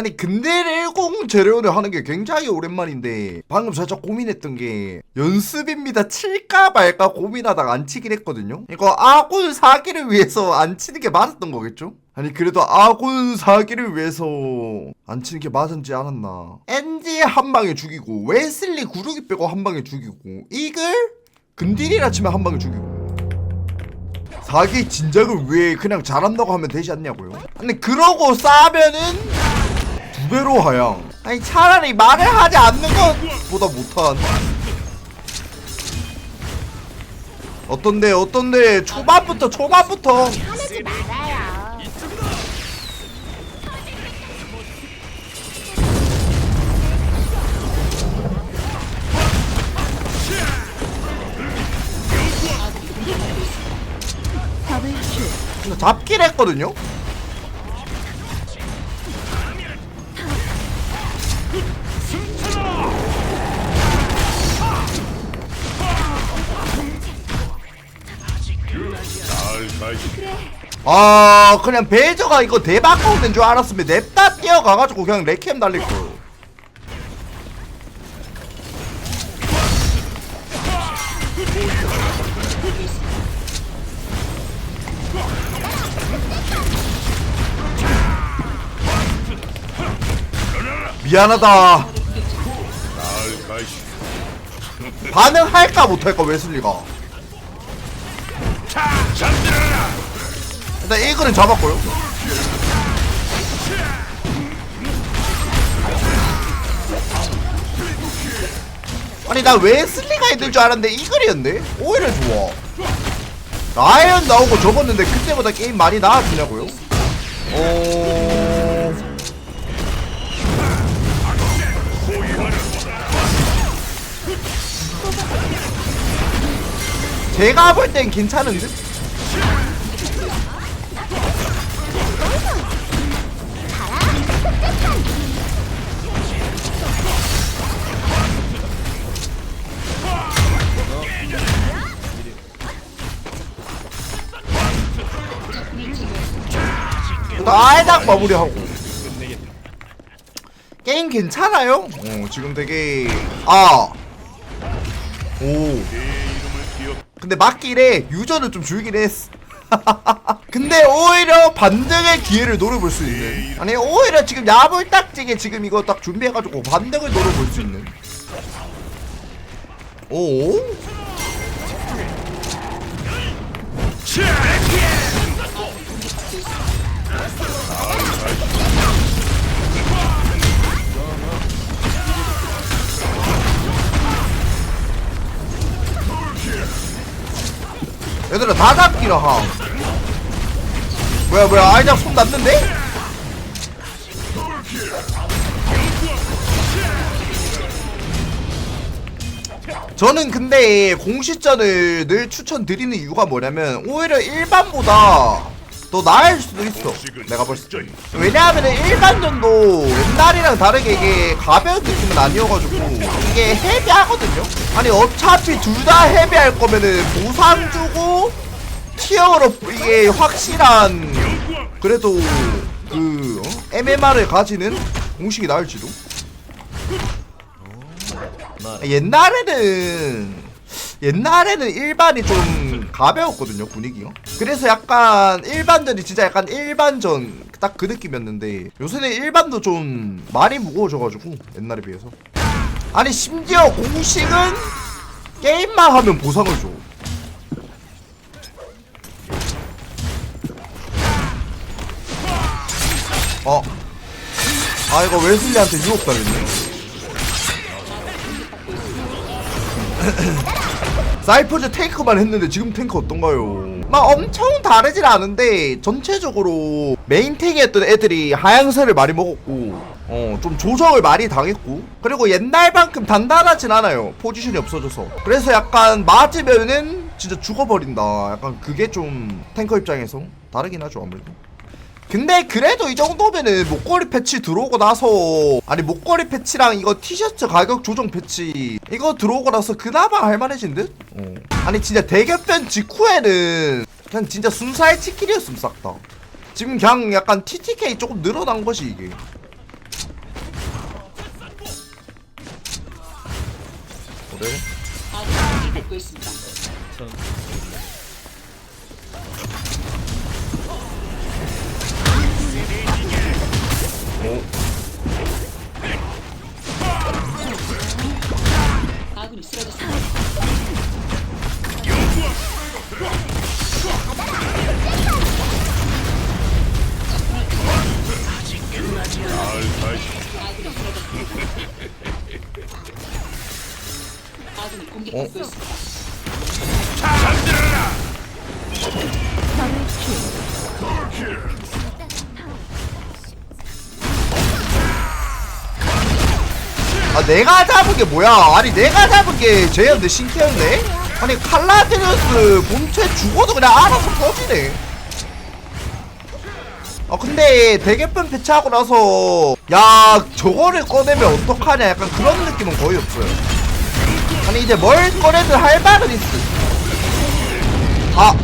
아니 근데 10 재련을 하는 게 굉장히 오랜만인데 방금 살짝 고민했던 게 연습입니다 칠까 말까 고민하다가 안 치긴 했거든요. 이거 아군 사기를 위해서 안 치는 게 맞았던 거겠죠? 아니 그래도 아군 사기를 위해서 안 치는 게 맞은지 않았나. 엔지 한 방에 죽이고 웨슬리 구르기 빼고 한 방에 죽이고 이글? 근딜이라 치면 한 방에 죽이고. 사기 진작을 왜 그냥 잘한다고 하면 되지 않냐고요? 근데 그러고 싸면은 두 배로 하향. 아니 차라리 말을 하지 않는 것보다 못한. 어떤데 어떤데? 초반부터 초반부터. 잡긴 했거든요 아 그냥 베이저가 이거 대박 거는 줄 알았으면 냅다 뛰어가가지고 그냥 레캠 날릴 거. 미안하다. 반응할까 못할까 웨슬리가. 일단 이거는 잡았고요. 아니 나 웨슬리가 있는 줄 알았는데 이글이었네? 오히려 좋아 라이언 나오고 접었는데 그때보다 게임 많이 나아지냐고요? 어... 제가 볼 땐 괜찮은 듯? 살짝 마무리하고 게임 괜찮아요? 어 지금 되게 아 오. 근데 맞길래 유저는 좀 줄긴 했어. 근데 오히려 반등의 기회를 노려볼 수 있는. 아니 오히려 지금 야불딱지게 지금 이거 딱 준비해가지고 반등을 노려볼 수 있는. 오. 얘들아 다 잡기라 하. 뭐야 뭐야 아이작 손 났는데? 저는 근데 공시전을 늘 추천드리는 이유가 뭐냐면 오히려 일반보다 더 나을 수도 있어. 내가 때 왜냐하면 일반전도 옛날이랑 다르게 이게 가벼운 느낌은 아니어가지고 이게 헤비하거든요. 아니 어차피 둘 다 헤비할 거면은 보상 주고 티어로 이게 확실한 그래도 그 어? MMR을 가지는 공식이 나을지도. 옛날에는 옛날에는 일반이 좀 가벼웠거든요 분위기가. 그래서 약간 일반전이 진짜 약간 일반전 딱 그 느낌이었는데 요새는 일반도 좀 많이 무거워져가지고 옛날에 비해서. 아니 심지어 공식은 게임만 하면 보상을 줘. 어. 아 이거 웨슬리한테 유혹 당했네 사이퍼즈 탱크만 했는데 지금 탱크 어떤가요? 막 엄청 다르진 않은데 전체적으로 메인 탱이 했던 애들이 하향세를 많이 먹었고 어 좀 조정을 많이 당했고 그리고 옛날만큼 단단하진 않아요 포지션이 없어져서. 그래서 약간 맞으면은 진짜 죽어버린다. 약간 그게 좀 탱커 입장에서 다르긴 하죠 아무래도 근데 그래도 이 정도면은 목걸이 패치 들어오고 나서 아니 목걸이 패치랑 이거 티셔츠 가격 조정 패치 이거 들어오고 나서 그나마 할만해진 듯? 어. 아니 진짜 대격변 직후에는 그냥 진짜 순사의 치킨이었음 싹다 지금 그냥 약간 TTK 조금 늘어난 것이 이게 그래? 전... 아군이. 오. 아군이 쓰러졌습니다. 아군이 공격받고 어? 있습니다. 아 내가 잡은 게 뭐야? 아니 내가 잡은 게 쟤였는데 신기한데? 아니 칼라데리우스 본체 죽어도 그냥 알아서 터지네. 아 근데 대개편 배치하고 나서 야 저거를 꺼내면 어떡하냐 약간 그런 느낌은 거의 없어요. 아니 이제 뭘 꺼내든 할 말은 있어. 아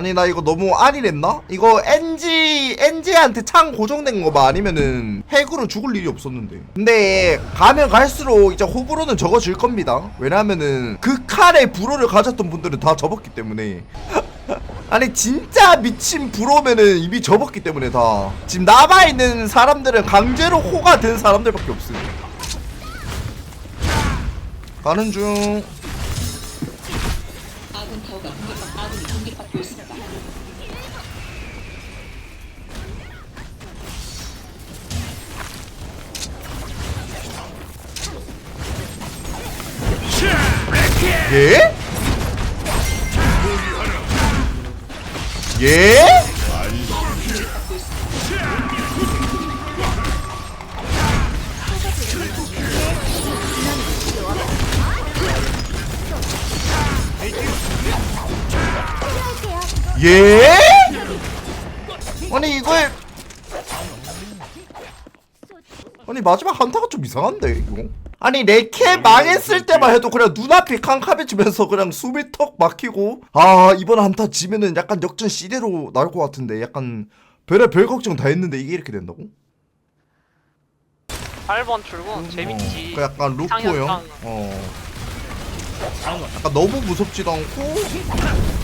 아니 나 이거 너무 안이랬나? 이거 NG NG한테 창 고정된 거 봐. 아니면은 핵으로 죽을 일이 없었는데. 근데 가면 갈수록 이제 호불호는 적어질 겁니다. 왜냐면은 그 칼에 불호를 가졌던 분들은 다 접었기 때문에. 아니 진짜 미친 불호면은 이미 접었기 때문에 다. 지금 남아 있는 사람들은 강제로 호가 된 사람들밖에 없어요. 가는 중 예? 예? 예? 아니 이걸 아니 마지막 한타가 좀 이상한데 이거 아니 레케 망했을 때만 해도 그냥 눈앞이 캄캄해지면서 그냥 숨이 턱 막히고. 아 이번 한타 지면은 약간 역전 시대로 나올 것 같은데. 약간 별의 별 걱정 다 했는데 이게 이렇게 된다고? 8번 출근 재밌지. 어, 그 약간 루포형. 어. 약간 너무 무섭지도 않고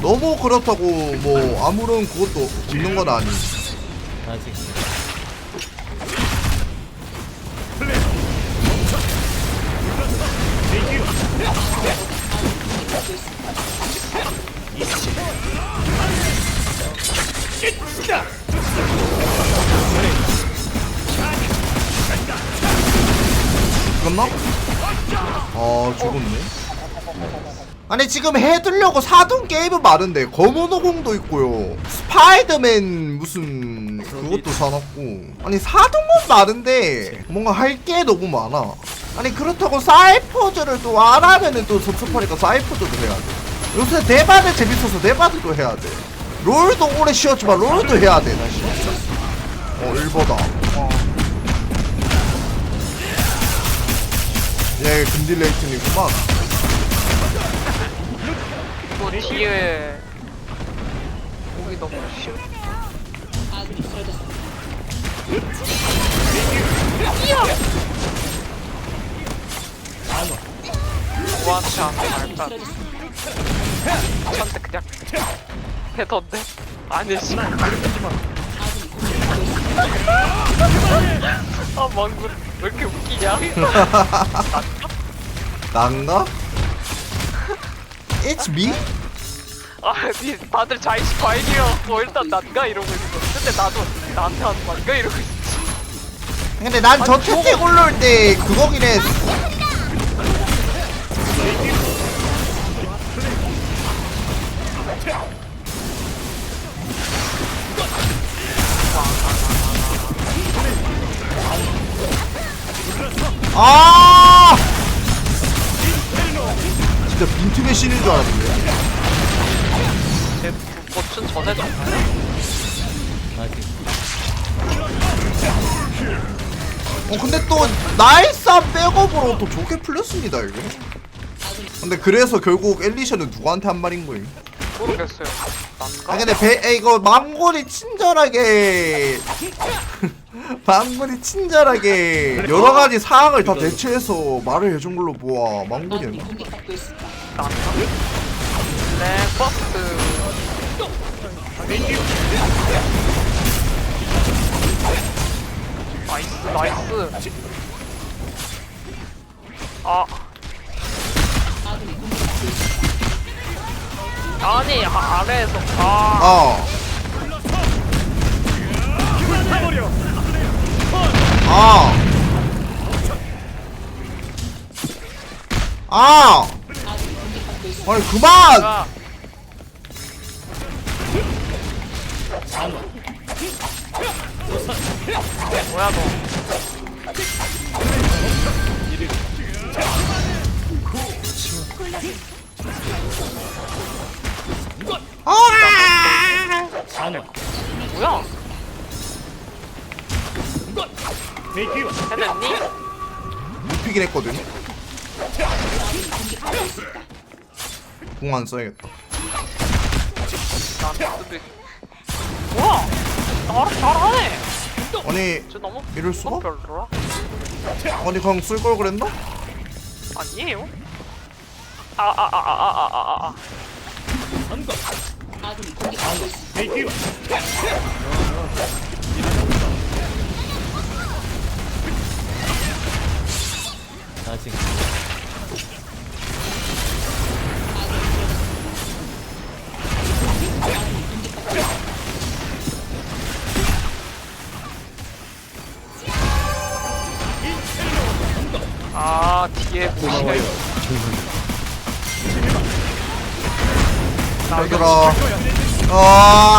너무 그렇다고 뭐 아무런 그것도 없는 건 아니 죽었나? 아 죽었네. 아니 지금 해두려고 사둔 게임은 많은데 검은 오공도 있고요. 스파이더맨 무슨 그것도 사놨고. 아니 사둔 건 많은데 뭔가 할 게 너무 많아 아니 그렇다고 사이퍼즈를 또 안 하면은 또 섭섭하니까 사이퍼즈도 해야 돼. 요새 대바드 재밌어서 대바드도 해야 돼. 롤도 오래 쉬었지만 롤도 해야 돼 다시 어 일보다. 어. 얘 금딜레이튼이구만. 너무 쉬워. 아군 말까? 쓰러졌습니다. 저한테 그냥. 아군이 공격받고 있습니다. 아 망구 왜 이렇게 웃기냐? 난가? It's me? 아니 다들 자의식 과잉이어서 일단 난가 이러고 있어. 근데 나도 나한테 하는 말인가 이러고 있어. 근데 난저 채팅 올라올 때 그거긴 해. 아! 진짜 빈틈의 신인 줄 알았는데. 제 고춘 전에 잖아요 어 근데 또 나이스한 백업으로 또 좋게 풀렸습니다 이게. 근데 그래서 결국 엘리션은 누구한테 한 말인 거예요? 모르겠어요. 난가? 아 근데 배 에, 이거 망골이 친절하게 망군이 친절하게 여러 가지 사항을 다 대체해서 말을 해준 걸로 보아. 난가? 네 버스 나이스 나이스 아 아니 아, 아래에서 아 아. 아. 아. 아군이 공격받고 있 그만. 야. 뭐야 너 아. 뭐야 해냈니? 눕히긴 했거든. 공안 써야겠다. 나 수비 뭐야 잘, 잘하네 아니 저 너무 이럴 수가? 별로라 아니 그냥 쓸 걸 그랬나? 아니에요 아아아아아 아아 아, 공격받 고 있습니다. 아 뒤에 뭐야 얘들아. 아.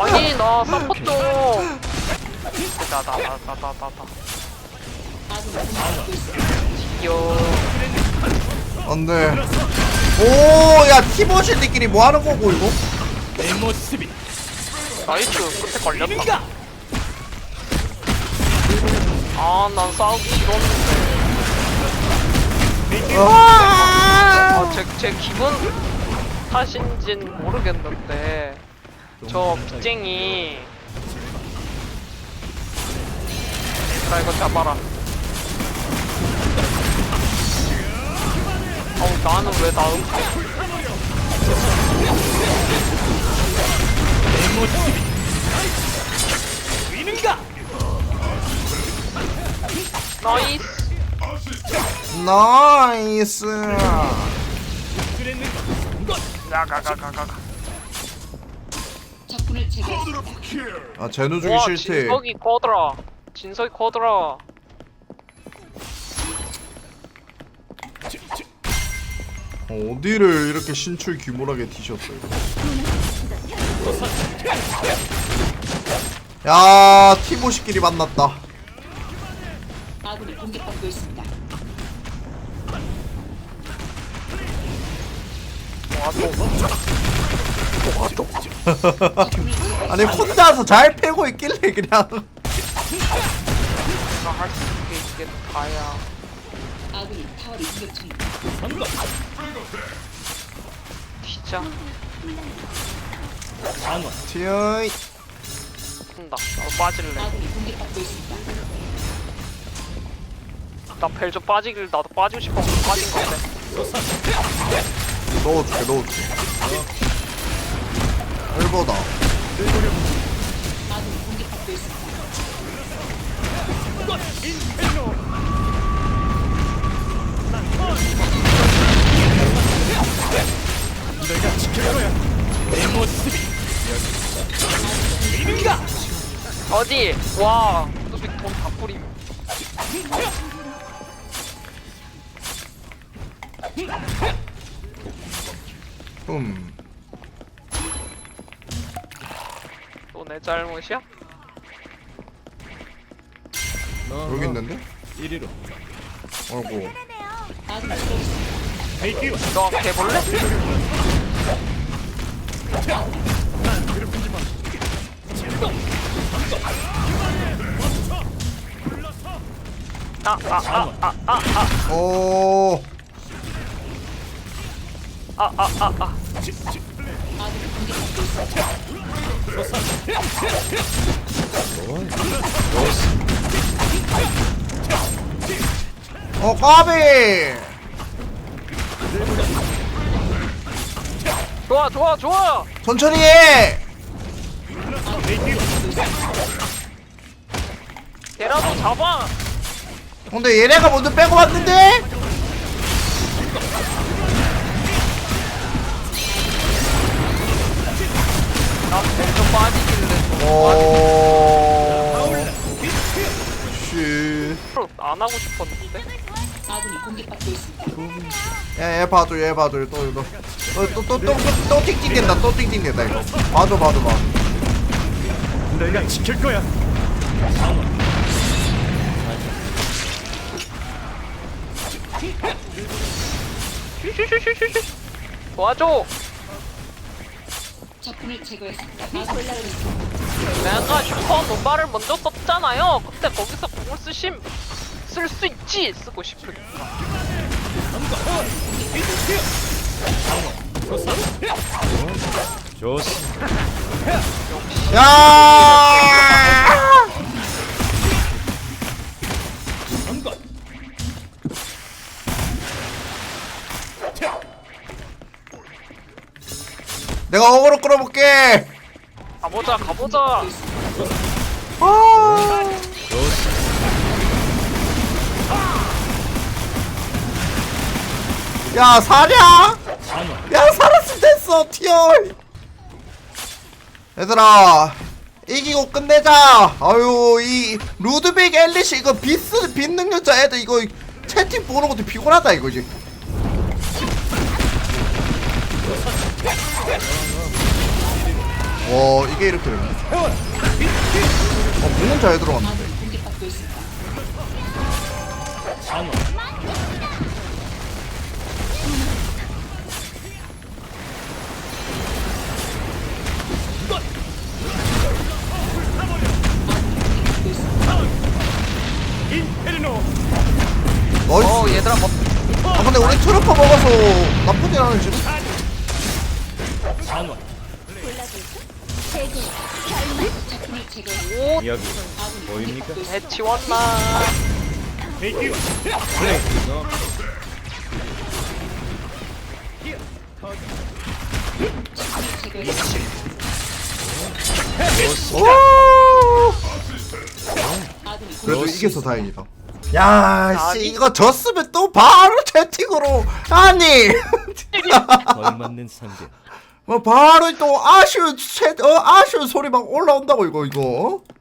아니 나 서포 좀 나나나나나나. 귀여워 안돼. 오, 야 티버실들끼리 뭐 하는 거고 이거? 나이스 끝에 걸렸다 아난 싸우기 싫었는데 아. 아제 제 기분 탓인진 모르겠는데 저 빚쟁이 나 이거 잡아라. 어우 나는 왜 나음 나이스. 나이스. 가가가가가 적군을 제거했습니다. 아 제노 주기 와 싫대. 진석이 커더라 진석이 커더라 어, 어디를 이렇게 신출 규모하게 티셨어요? 야 티모시끼리 만났다. 아니 혼자서 잘 패고 있길래 그냥. 할수 있게 이게 다야 아군이 타워를 공격 중입니다. 진짜 티어이. 한다 나도 빠질래 아군이 공격받고 있습니다. 나 벨저 빠지길 나도 빠지고 싶어서 빠진 건데 넣어줄게 넣어줄게. 일보다. 아군이 공격받고 있습니다. 어디 와 잘못이야? 여기 있는데? 이리로 어이구. 아군이 쓰러졌습니다. 너 개볼래? 아, 아, 아, 아, 아, 아, 오. 아, 아, 아, 아. 어 까비! 좋아 좋아 좋아! 천천히 해! 걔라도 잡아! 근데 얘네가 먼저 빼고 왔는데 빠지길래 오 씨. 안 하고 싶었는데 아군이 공격받고 있습니다. 야, 얘 봐줘, 얘 봐줘, 또 이거, 또또또또또 띵띵된다, 또 띵띵된다 이거. 봐줘, 봐줘, 봐줘. 내가 지킬 거야. 슈슈슈슈슈 도와줘 적군을 제거했습니다. 내가 슈퍼 노바를 먼저 썼잖아요 그때 거기서 공을 쓰심 쓸 수 있지 쓰고 싶으니까 좋습니다. 야! 내가 어그로 끌어볼게. 가보자 가보자 아. 야 사냐? 야 살았으면 됐어 튀어. 얘들아 이기고 끝내자. 아유 이 루드빅 앨리시 이거 비스 빈 능력자 애들 이거 채팅 보는 것도 피곤하다 이거지. 와 이게 이렇게 되네. 어 공은 잘 들어갔는데. 제거했습니다. 오. 아군이 그래도 이겨서 다행이다. 야, 씨 이거 졌으면 또 바로 채팅으로 아니. 걸맞는 상대. 뭐 바로 또 아쉬운 채, 어 아쉬운 소리 막 올라온다고 이거 이거.